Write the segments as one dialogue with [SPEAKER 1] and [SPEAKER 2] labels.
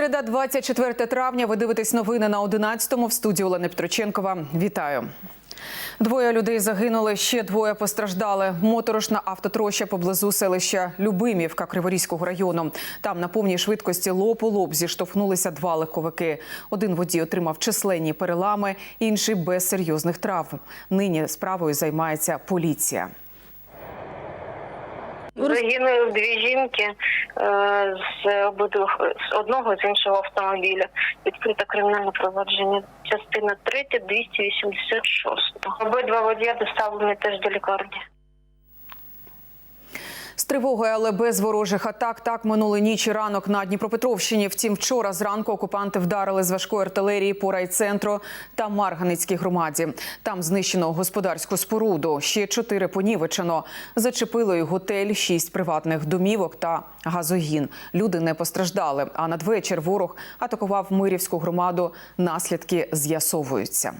[SPEAKER 1] Середа, 24 травня. Ви дивитесь новини на 11-му в студії Олени Петроченкова. Вітаю. Двоє людей загинули, ще двоє постраждали. Моторошна автотроща поблизу селища Любимівка Криворізького району. Там на повній швидкості лоб у лоб зіштовхнулися два легковики. Один водій отримав численні перелами, інший без серйозних травм. Нині справою займається поліція.
[SPEAKER 2] Загинули дві жінки е, з обидвох з одного з іншого автомобіля. Відкрите кримінальне провадження. Частина 3, 286. Обидва водія доставлені теж до лікарні.
[SPEAKER 1] З тривогою, але без ворожих атак. Так минули ніч і ранок на Дніпропетровщині. Втім, вчора зранку окупанти вдарили з важкої артилерії по райцентру та Марганицькій громаді. Там знищено господарську споруду. Ще чотири понівечено. Зачепило й готель, шість приватних домівок та газогін. Люди не постраждали. А надвечір ворог атакував Мирівську громаду. Наслідки з'ясовуються.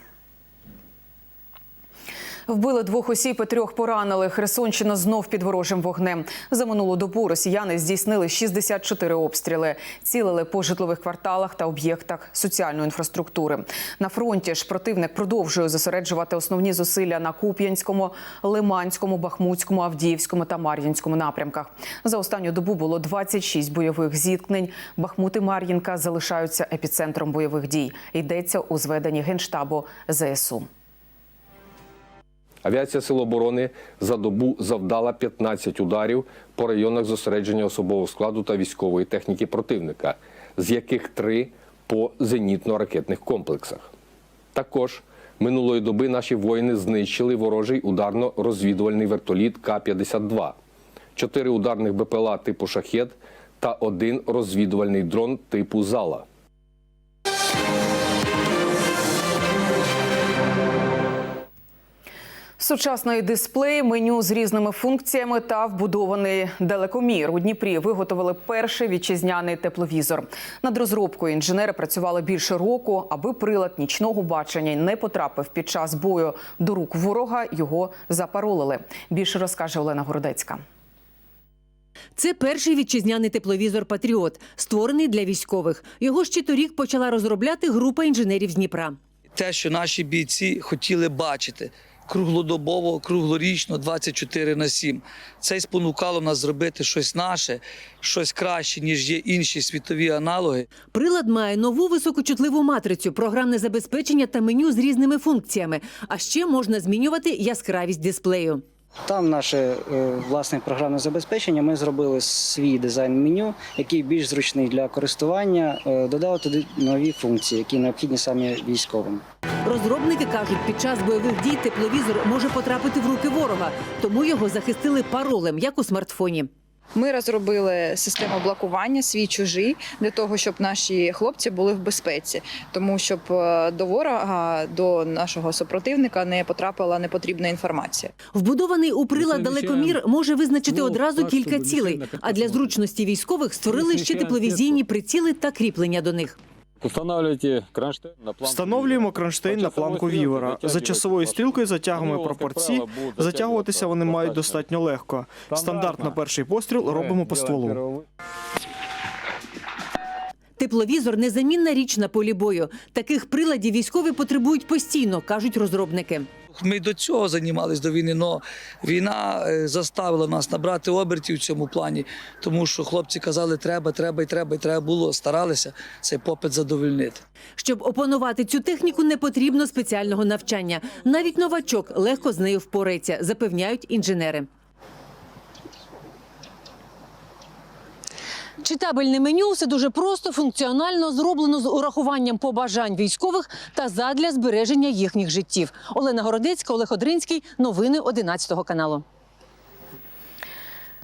[SPEAKER 1] Вбили двох осіб і трьох поранили. Херсонщина знов під ворожим вогнем. За минулу добу росіяни здійснили 64 обстріли. Цілили по житлових кварталах та об'єктах соціальної інфраструктури. На фронті ж противник продовжує зосереджувати основні зусилля на Куп'янському, Лиманському, Бахмутському, Авдіївському та Мар'їнському напрямках. За останню добу було 26 бойових зіткнень. Бахмут і Мар'їнка залишаються епіцентром бойових дій. Йдеться у зведенні генштабу ЗСУ.
[SPEAKER 3] Авіація Сил оборони за добу завдала 15 ударів по районах зосередження особового складу та військової техніки противника, з яких три по зенітно-ракетних комплексах. Також минулої доби наші воїни знищили ворожий ударно-розвідувальний вертоліт К-52, чотири ударних БПЛА типу «Шахет» та один розвідувальний дрон типу «Зала».
[SPEAKER 1] Сучасний дисплей, меню з різними функціями та вбудований далекомір. У Дніпрі виготовили перший вітчизняний тепловізор. Над розробкою інженери працювали більше року, аби прилад нічного бачення не потрапив під час бою до рук ворога. Його запаролили. Більше розкаже Олена Городецька.
[SPEAKER 4] Це перший вітчизняний тепловізор Патріот, створений для військових. Його ще торік почала розробляти група інженерів з Дніпра.
[SPEAKER 5] те, що наші бійці хотіли бачити круглодобово, круглорічно, 24 на 7. Це й спонукало нас зробити щось наше, щось краще, ніж є інші світові аналоги.
[SPEAKER 4] Прилад має нову високочутливу матрицю, програмне забезпечення та меню з різними функціями. А ще можна змінювати яскравість дисплею.
[SPEAKER 6] Там наше е, власне програмне забезпечення. Ми зробили свій дизайн меню, який більш зручний для користування. Е, Додали туди нові функції, які необхідні саме військовим.
[SPEAKER 4] Розробники кажуть, під час бойових дій тепловізор може потрапити в руки ворога, тому його захистили паролем, як у смартфоні.
[SPEAKER 7] Ми розробили систему блокування свій чужий для того, щоб наші хлопці були в безпеці, тому щоб е, до ворога, до нашого супротивника не потрапила непотрібна інформація.
[SPEAKER 4] Вбудований у прилад далекомір може визначити одразу кілька цілей. А для зручності військових створили ще тепловізійні приціли та кріплення до них.
[SPEAKER 8] Устанавливаете кронштейн на планку
[SPEAKER 9] Встановлюємо кронштейн на планку вівера. За часовою стрілкою затягуємо пропорції. Затягуватися вони мають достатньо легко. Стандарт на перший постріл робимо по стволу.
[SPEAKER 4] Тепловізор незамінна річ на полі бою. Таких приладів військові потребують постійно, кажуть розробники.
[SPEAKER 5] Ми до цього займалися до війни, але війна е, заставила нас набрати обертів в цьому плані, тому що хлопці казали, треба, треба і треба, і треба було, старалися цей попит задовольнити.
[SPEAKER 4] Щоб опанувати цю техніку, не потрібно спеціального навчання. Навіть новачок легко з нею впорається, запевняють інженери. Читабельне меню все дуже просто, функціонально зроблено з урахуванням побажань військових та задля збереження їхніх життів. Олена Городецька, Олег Одринський. Новини 11 каналу.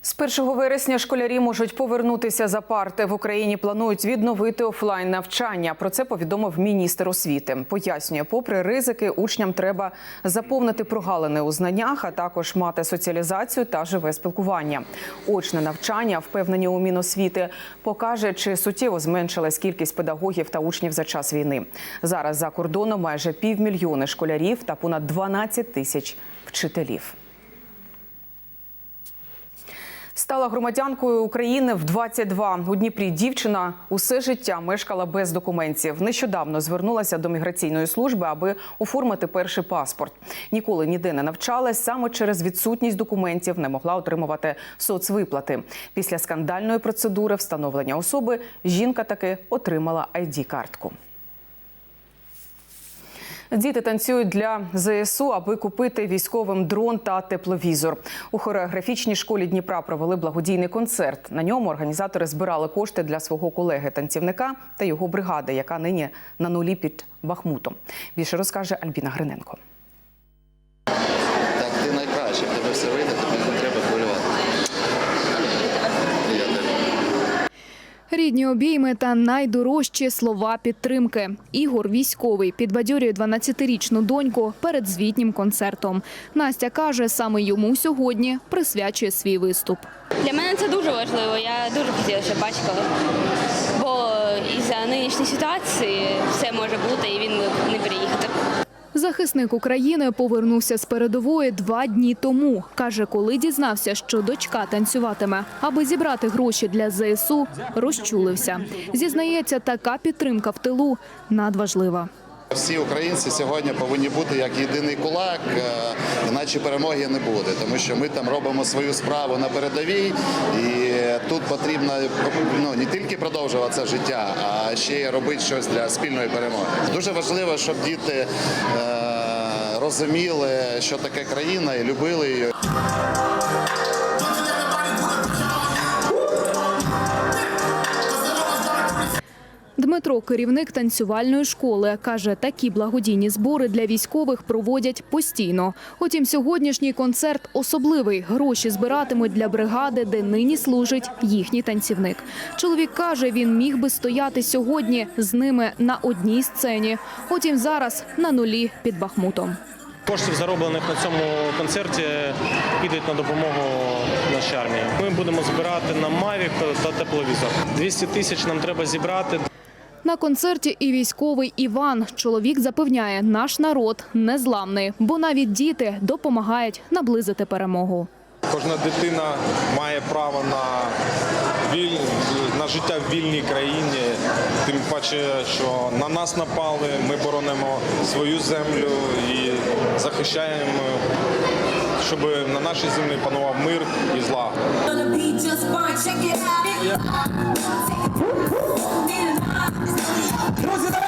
[SPEAKER 1] З 1 вересня школярі можуть повернутися за парти. В Україні планують відновити офлайн навчання. Про це повідомив міністр освіти. Пояснює, попри ризики, учням треба заповнити прогалини у знаннях, а також мати соціалізацію та живе спілкування. Очне навчання, впевнені у Міносвіти, покаже, чи суттєво зменшилась кількість педагогів та учнів за час війни. Зараз за кордоном майже півмільйони школярів та понад 12 тисяч вчителів. Стала громадянкою України в 22. У Дніпрі дівчина усе життя мешкала без документів. Нещодавно звернулася до міграційної служби, аби оформити перший паспорт. Ніколи ніде не навчалась. Саме через відсутність документів не могла отримувати соцвиплати. Після скандальної процедури встановлення особи жінка таки отримала id картку Діти танцюють для ЗСУ, аби купити військовим дрон та тепловізор. У хореографічній школі Дніпра провели благодійний концерт. На ньому організатори збирали кошти для свого колеги-танцівника та його бригади, яка нині на нулі під Бахмутом. Більше розкаже Альбіна Гриненко.
[SPEAKER 10] Так, ти найкраще, тебе все вийде, тобі не треба хвилювати. Я тебе.
[SPEAKER 11] Рідні обійми та найдорожчі слова підтримки. Ігор військовий підбадьорює 12-річну доньку перед звітнім концертом. Настя каже, саме йому сьогодні присвячує свій виступ.
[SPEAKER 12] Для мене це дуже важливо. Я дуже хотіла, щоб батько, бо із-за нинішньої ситуації все може бути, і він не приїхати.
[SPEAKER 11] Захисник України повернувся з передової два дні тому. Каже, коли дізнався, що дочка танцюватиме, аби зібрати гроші для ЗСУ, розчулився. Зізнається, така підтримка в тилу надважлива.
[SPEAKER 10] Всі українці сьогодні повинні бути як єдиний кулак, е, іначе перемоги не буде, тому що ми там робимо свою справу на передовій, і тут потрібно ну, не тільки продовжувати життя, а ще й робити щось для спільної перемоги. Дуже важливо, щоб діти е, розуміли, що таке країна, і любили її.
[SPEAKER 11] Дмитро, керівник танцювальної школи, каже, такі благодійні збори для військових проводять постійно. Утім, сьогоднішній концерт особливий. Гроші збиратимуть для бригади, де нині служить їхній танцівник. Чоловік каже, він міг би стояти сьогодні з ними на одній сцені. Утім, зараз на нулі під Бахмутом.
[SPEAKER 13] Коштів, зароблених на цьому концерті, підуть на допомогу нашій армії. Ми будемо збирати на Mavic та тепловізор. 200 тисяч нам треба зібрати.
[SPEAKER 11] На концерті і військовий Іван. Чоловік запевняє, наш народ незламний, бо навіть діти допомагають наблизити перемогу.
[SPEAKER 14] Кожна дитина має право на віль... на життя в вільній країні. Тим паче, що на нас напали, ми боронимо свою землю і захищаємо, щоб на нашій землі панував мир і злагода.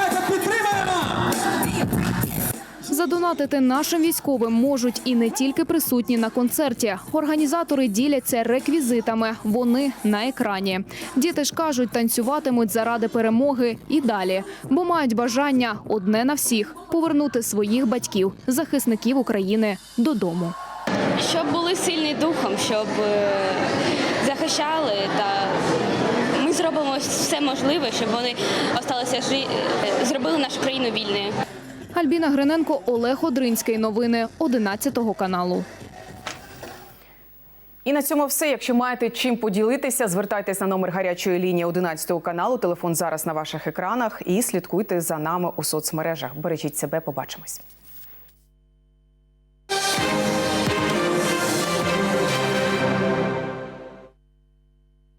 [SPEAKER 11] Задонатити нашим військовим можуть і не тільки присутні на концерті. Організатори діляться реквізитами. Вони на екрані. Діти ж кажуть, танцюватимуть заради перемоги і далі, бо мають бажання одне на всіх повернути своїх батьків, захисників України додому.
[SPEAKER 12] Щоб були сильні духом, щоб е, захищали та зробимо все можливе, щоб вони осталися жи... зробили нашу країну вільною.
[SPEAKER 11] Альбіна Гриненко, Олег Одринський. Новини 11 каналу.
[SPEAKER 1] І на цьому все. Якщо маєте чим поділитися, звертайтесь на номер гарячої лінії 11 каналу. Телефон зараз на ваших екранах і слідкуйте за нами у соцмережах. Бережіть себе, побачимось.